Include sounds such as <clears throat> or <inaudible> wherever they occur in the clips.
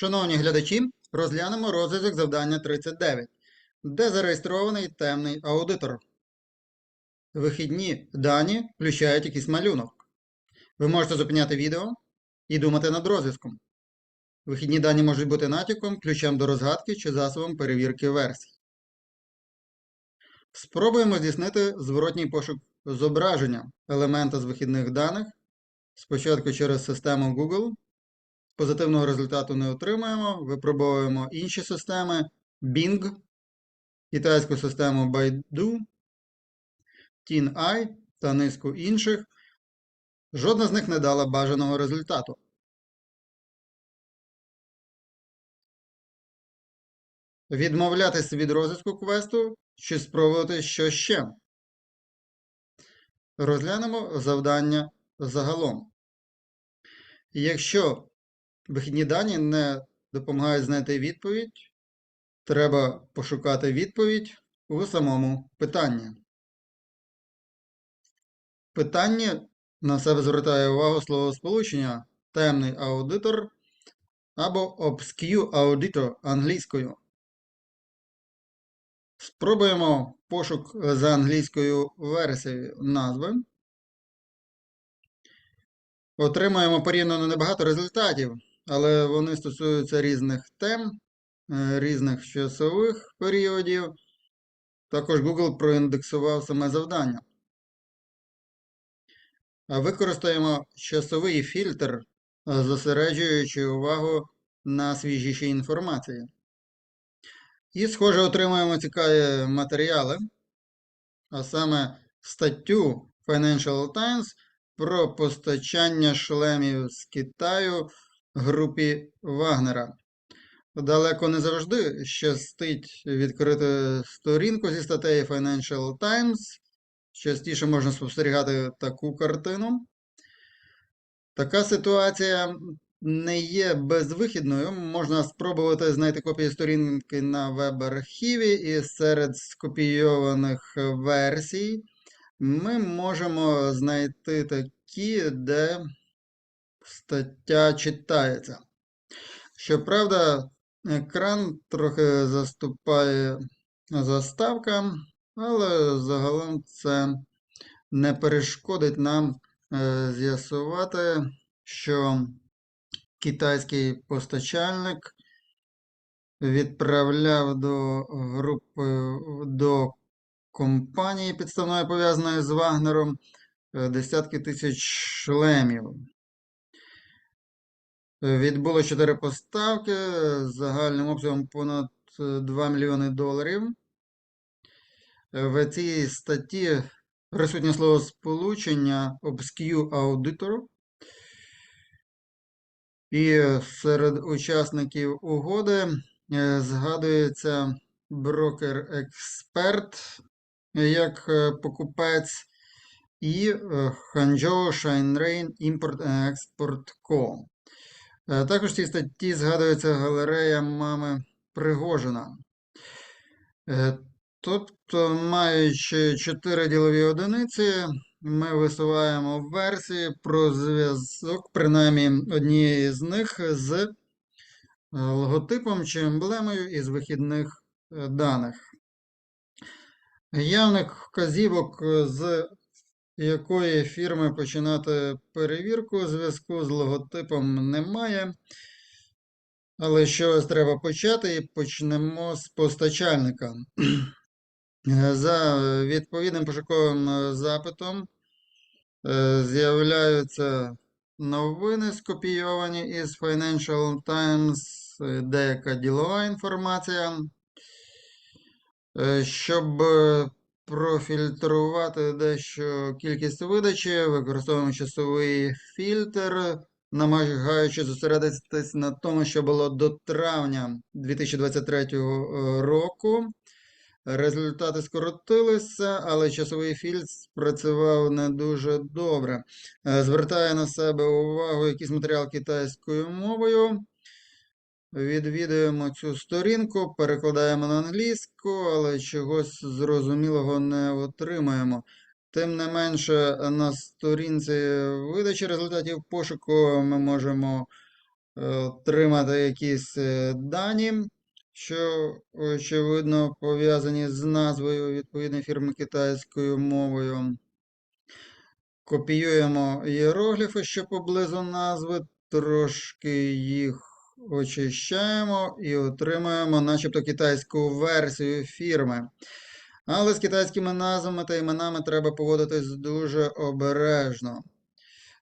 Шановні глядачі, розглянемо розв'язок завдання 39, де зареєстрований темний аудитор. Вихідні дані включають якийсь малюнок. Ви можете зупиняти відео і думати над розв'язком. Вихідні дані можуть бути натяком, ключем до розгадки чи засобом перевірки версій. Спробуємо здійснити зворотній пошук зображення елемента з вихідних даних. Спочатку через систему Google. Позитивного результату не отримаємо. Випробовуємо інші системи Bing, китайську систему Baidu, TinEye та низку інших. Жодна з них не дала бажаного результату. Відмовлятися від розвитку квесту чи спробувати що ще. Розглянемо завдання загалом. Якщо вихідні дані не допомагають знайти відповідь, треба пошукати відповідь у самому питанні. Питання на себе звертає увагу словосполучення темний аудитор або obscure auditor англійською. Спробуємо пошук за англійською версією назви. Отримаємо порівняно небагато результатів, але вони стосуються різних тем, е, різних часових періодів. Також Google проіндексував саме завдання. Використаємо часовий фільтр, е, зосереджуючи увагу на свіжішій інформації. І, схоже, отримуємо цікаві матеріали, а саме статтю Financial Times про постачання шлемів з Китаю групі Вагнера. Далеко не завжди щастить відкрити сторінку зі статтею Financial Times. Частіше можна спостерігати таку картину. Така ситуація не є безвихідною. Можна спробувати знайти копії сторінки на веб-архіві, і серед скопійованих версій ми можемо знайти такі, де стаття читається. Щоправда, екран трохи заступає заставка, але загалом це не перешкодить нам е, з'ясувати, що китайський постачальник відправляв до групи до компанії підставної пов'язаної з Вагнером е, десятки тисяч шлемів. Відбуло 4 поставки з загальним обсягом понад 2 мільйони доларів. В цій статті присутнє слово сполучення obscure auditor. І серед учасників угоди е, згадується брокер-експерт як е, покупець і Ханчжоу Шайнрейн Імпорт Експорт Co. Е, Також в цій статті згадується галерея мами Пригожина. Тобто, маючи чотири ділові одиниці, ми висуваємо версії про зв'язок, принаймні однієї з них з е, логотипом чи емблемою із вихідних е, даних. Явних вказівок, е, з якої фірми починати перевірку зв'язку з логотипом немає. Але щось треба почати і почнемо з постачальника. За відповідним пошуковим запитом з'являються новини, скопійовані із Financial Times, деяка ділова інформація. Щоб профільтрувати дещо кількість видачі, використовуємо часовий фільтр, намагаючись зосередитись на тому, що було до травня 2023 року. Результати скоротилися, але часовий фільтр спрацював не дуже добре. Звертає на себе увагу якийсь матеріал китайською мовою. Відвідуємо цю сторінку, перекладаємо на англійську, але чогось зрозумілого не отримаємо. Тим не менше, на сторінці видачі результатів пошуку ми можемо отримати якісь е, дані, що, очевидно, пов'язані з назвою відповідної фірми китайською мовою. Копіюємо іерогліфи, що поблизу назви, трошки їх очищаємо і отримаємо начебто китайську версію фірми. Але з китайськими назвами та іменами треба поводитись дуже обережно.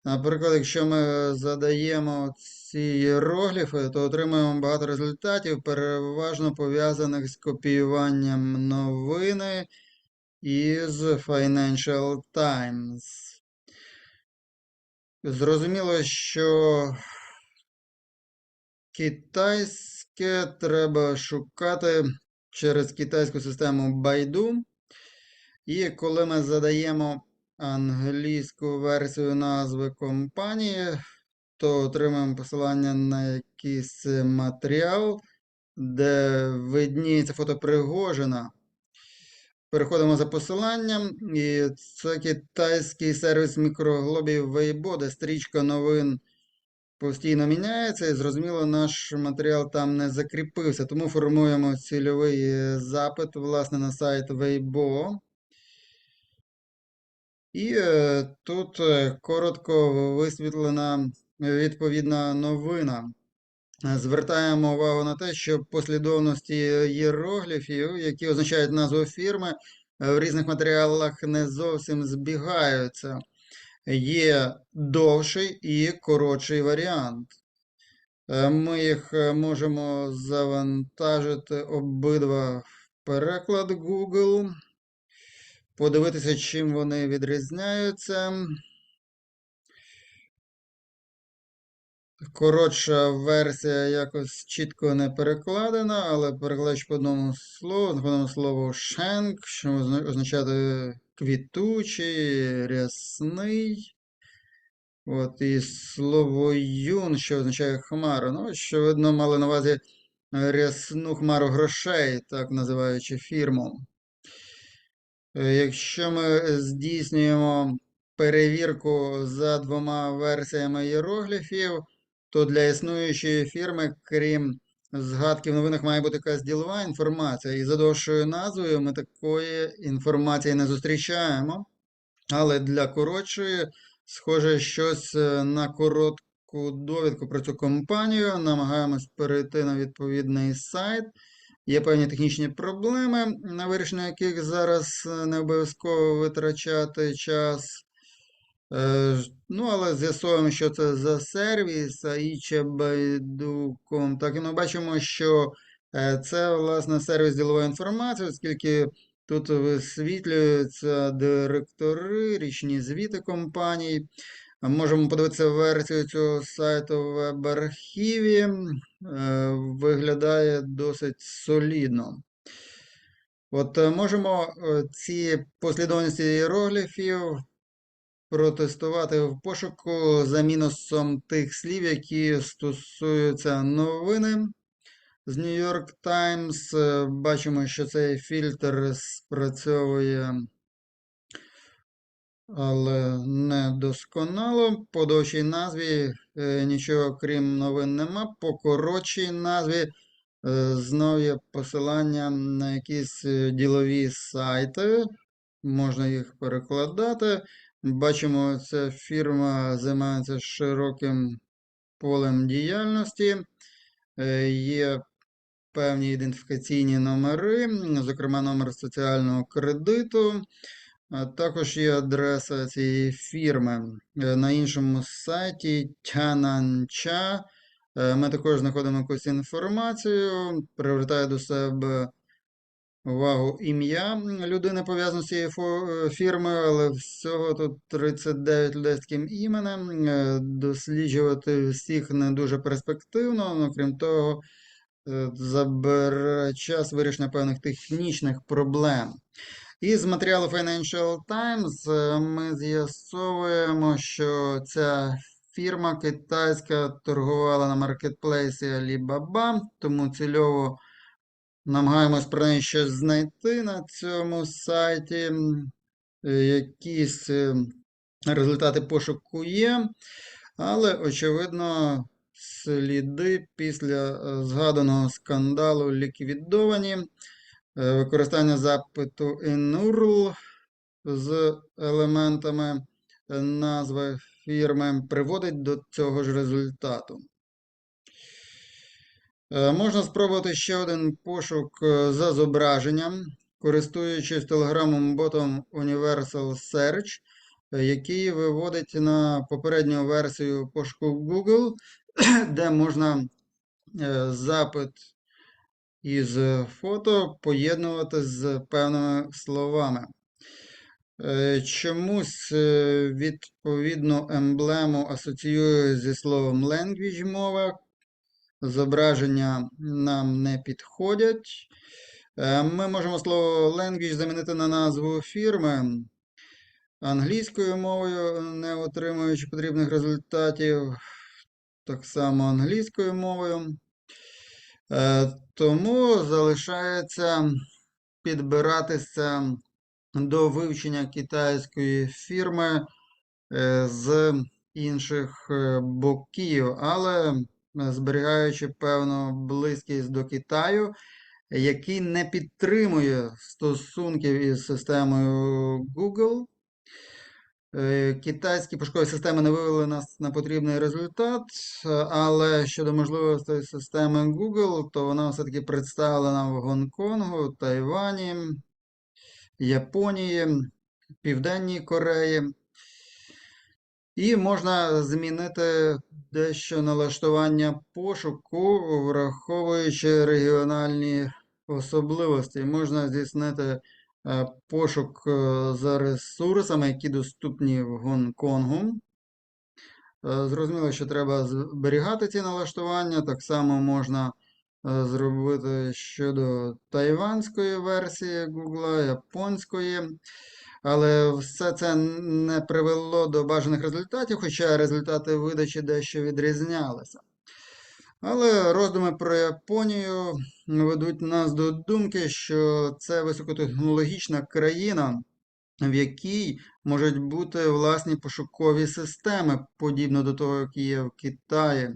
Наприклад, якщо ми задаємо ці іерогліфи, то отримуємо багато результатів, переважно пов'язаних з копіюванням новини із Financial Times. Зрозуміло, що китайське треба шукати через китайську систему Baidu. І коли ми задаємо англійську версію назви компанії, то отримаємо посилання на якийсь матеріал, де видніється фото Пригожина. Переходимо за посиланням, і це китайський сервіс мікроглобів Weibo, де стрічка новин постійно міняється, і зрозуміло, наш матеріал там не закріпився. Тому формуємо цільовий запит, власне, на сайт Weibo. І е, тут е, коротко висвітлена відповідна новина. Е, Звертаємо увагу на те, що послідовності іерогліфів, які означають назву фірми, е, в різних матеріалах не зовсім збігаються. Є довший і коротший варіант. Е, Ми їх е, можемо завантажити обидва в переклад Google, подивитися, чим вони відрізняються. Коротша версія якось чітко не перекладена, але перекладач по одному слову, знаходимо слово шенк, що означає квітучий, рясний. От, і слово юн, що означає хмару. Ну, очевидно, мали на увазі е, рясну хмару грошей, так називаючи фірму. Е, Якщо ми здійснюємо перевірку за двома версіями іерогліфів, то для існуючої фірми, крім згадки в новинах, має бути якась ділова інформація. І за довшою назвою ми такої інформації не зустрічаємо. Але для коротшої, схоже, щось е, на коротку довідку про цю компанію. Намагаємось перейти на відповідний сайт. Є певні технічні проблеми, на вирішення яких зараз е, не обов'язково витрачати час. Е, Ну, але з'ясовуємо, що це за сервіс aicha.baidu.com. Так, і ми бачимо, що е, це, власне, сервіс ділової інформації, оскільки тут висвітлюються директори, річні звіти компаній. Можемо подивитися версію цього сайту в веб-архіві. Е, Виглядає досить солідно. От можемо ці послідовності іерогліфів протестувати в пошуку за мінусом тих слів, які стосуються новини з New York Times. Е, Бачимо, що цей фільтр спрацьовує, але не досконало. По довшій назві е, нічого крім новин нема. По коротшій назві е, знов є посилання на якісь ділові сайти. Можна їх перекладати. Бачимо, ця фірма займається широким полем діяльності. Е, Є певні ідентифікаційні номери, зокрема номер соціального кредиту. Також є адреса цієї фірми. Е, На іншому сайті Тянанча е, ми також знаходимо якусь інформацію, привертає до себе увагу ім'я людини пов'язане з цією е, фірмою, але всього тут 39 людей з таким іменем. Е, Досліджувати всіх не дуже перспективно, ну, крім того, е, забере час вирішення певних технічних проблем. Із матеріалу Financial Times ми з'ясовуємо, що ця фірма китайська торгувала на маркетплейсі Alibaba, тому цільово намагаємось про неї щось знайти на цьому сайті. Е, Якісь е, результати пошуку є, але, очевидно, сліди після е, згаданого скандалу ліквідовані. Використання запиту INURL з елементами назви фірми приводить до цього ж результату. Е, Можна спробувати ще один пошук е, за зображенням, користуючись телеграмом ботом Universal Search, е, який виводить на попередню версію пошуку Google, <clears throat> де можна запит із фото поєднувати з певними словами. Чомусь відповідну емблему асоціюю зі словом language мова. Зображення нам не підходять. Е, Ми можемо слово language замінити на назву фірми англійською мовою, не отримуючи потрібних результатів. Так само англійською мовою. Е, Тому залишається підбиратися до вивчення китайської фірми е, з інших боків, але зберігаючи певну близькість до Китаю, який не підтримує стосунків із системою Google. Е, Китайські пошукові системи не вивели нас на потрібний результат, е, але щодо можливостей системи Google, то вона все-таки представлена в Гонконгу, Тайвані, Японії, Південній Кореї. І можна змінити дещо налаштування пошуку, враховуючи регіональні особливості. Можна здійснити е, пошук е, за ресурсами, які доступні в Гонконгу. Е, Зрозуміло, що треба зберігати ці налаштування. Так само можна зробити щодо тайванської версії Google, японської. Але все це не привело до бажаних результатів, хоча результати видачі дещо відрізнялися. Але роздуми про Японію ведуть нас до думки, що це високотехнологічна країна, в якій можуть бути власні пошукові системи, подібно до того, як є в Китаї.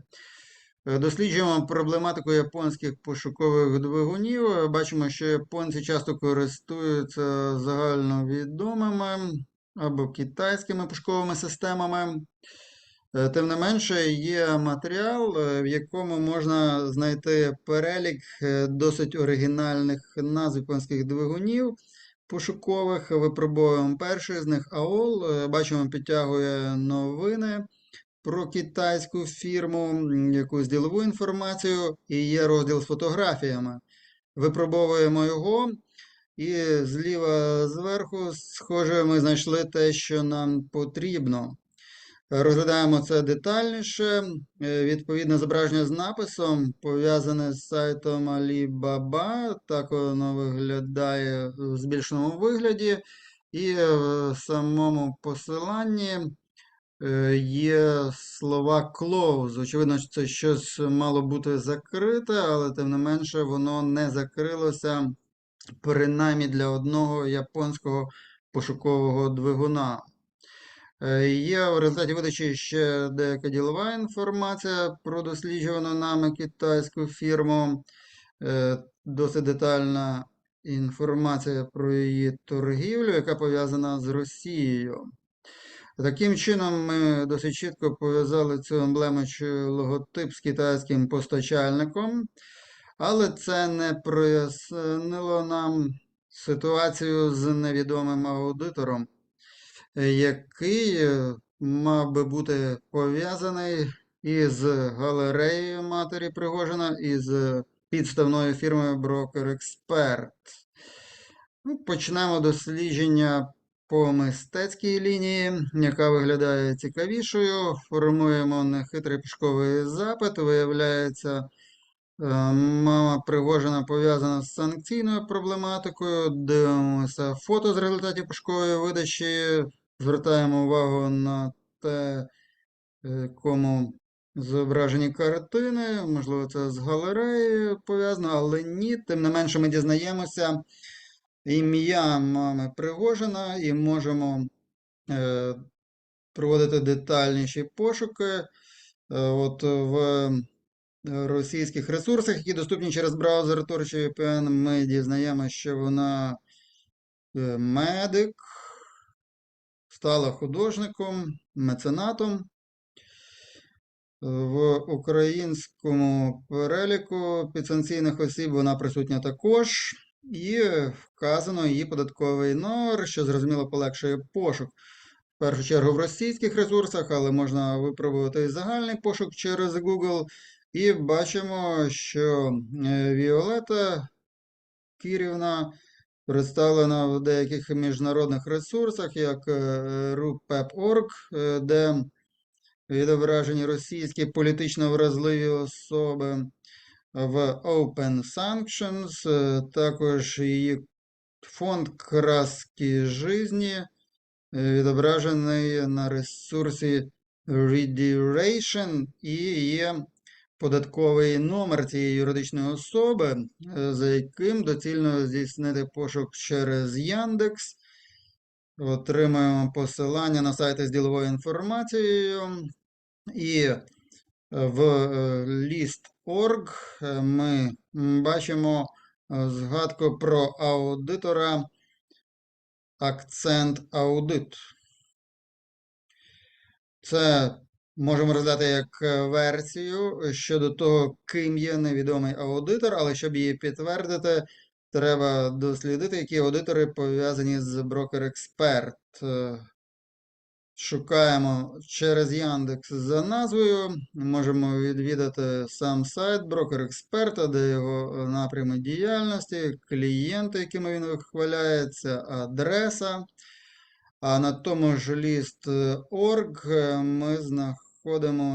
Досліджуємо проблематику японських пошукових двигунів. Бачимо, що японці часто користуються загальновідомими або китайськими пошуковими системами. Е, Тим не менше, є матеріал, е, в якому можна знайти перелік е, досить оригінальних назв японських двигунів пошукових. Випробовуємо перший з них. Е, Бачимо, підтягує новини про китайську фірму, якусь ділову інформацію, і є розділ з фотографіями. Випробовуємо його, і зліва зверху, схоже, ми знайшли те, що нам потрібно. Розглядаємо це детальніше. Е, Відповідне зображення з написом пов'язане з сайтом Alibaba. Так воно виглядає в збільшеному вигляді. І в самому посиланні є слова close. Очевидно, що це щось мало бути закрите, але тим не менше воно не закрилося принаймні для одного японського пошукового двигуна. Е, Є в результаті видачі ще деяка ділова інформація про досліджувану нами китайську фірму. Е, Досить детальна інформація про її торгівлю, яка пов'язана з Росією. Таким чином, ми досить чітко пов'язали цю емблему чи логотип з китайським постачальником, але це не прояснило нам ситуацію з невідомим аудитором, який мав би бути пов'язаний із галереєю матері Пригожина, із підставною фірмою Broker Expert. Ну, Почнемо дослідження по мистецькій лінії, яка виглядає цікавішою. Формуємо нехитрий пошуковий запит. Виявляється, е, мама Пригожина пов'язана з санкційною проблематикою. Дивимося фото з результатів пошукової видачі. Звертаємо увагу на те, е, кому зображені картини. Можливо, це з галереєю пов'язано, але ні. Тим не менше, ми дізнаємося ім'я мами Пригожина і можемо е, проводити детальніші пошуки. от в російських ресурсах, які доступні через браузер Torch VPN, ми дізнаємося, що вона е, медик, стала художником, меценатом. В українському переліку підсанкційних осіб вона присутня також, і вказано її податковий номер, що зрозуміло полегшує пошук. В першу чергу в російських ресурсах, але можна випробувати загальний пошук через Google. І бачимо, що е, Віолета Кірівна представлена в деяких міжнародних ресурсах, як е, RUPEP.org, е, де відображені російські політично вразливі особи в Open Sanctions, е, також її фонд краски жизні е, відображений на ресурсі Reduration і є податковий номер цієї юридичної особи, е, за яким доцільно здійснити пошук через Яндекс. Отримуємо посилання на сайти з діловою інформацією. І в list.org е, ми бачимо е, згадку про аудитора акцент аудит. Це можемо розглядати як е, версію щодо того, ким є невідомий аудитор, але щоб її підтвердити, треба дослідити, які аудитори пов'язані з. Е, Шукаємо через Яндекс за назвою. Можемо відвідати сам сайт брокер експерта, де його напрями діяльності, клієнти, якими він вихваляється, адреса. А на тому ж list.org ми знаходимо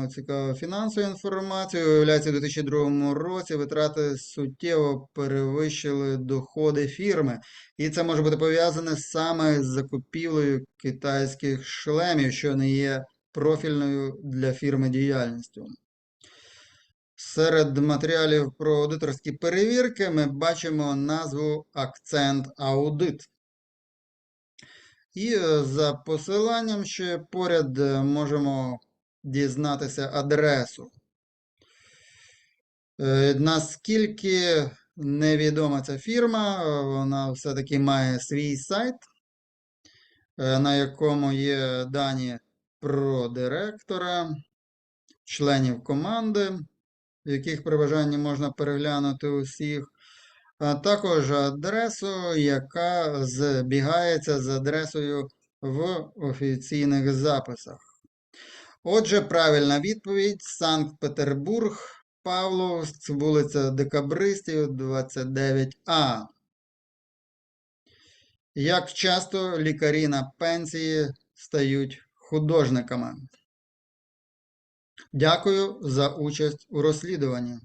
цікаву фінансову інформацію. Виявляється, у 2002 році витрати суттєво перевищили доходи фірми. І це може бути пов'язане саме з закупівлею китайських шлемів, що не є профільною для фірми діяльністю. Серед матеріалів про аудиторські перевірки ми бачимо назву Акцент Аудит. І е, за посиланням ще поряд е, можемо дізнатися адресу. Е, Наскільки невідома ця фірма, е, вона все-таки має свій сайт, е, на якому є дані про директора, членів команди, в яких при бажанні можна переглянути усіх, а також адресу, яка збігається з адресою в офіційних записах. Отже, правильна відповідь Санкт-Петербург, Павловськ, вулиця Декабристів, 29А. Як часто лікарі на пенсії стають художниками? Дякую за участь у розслідуванні.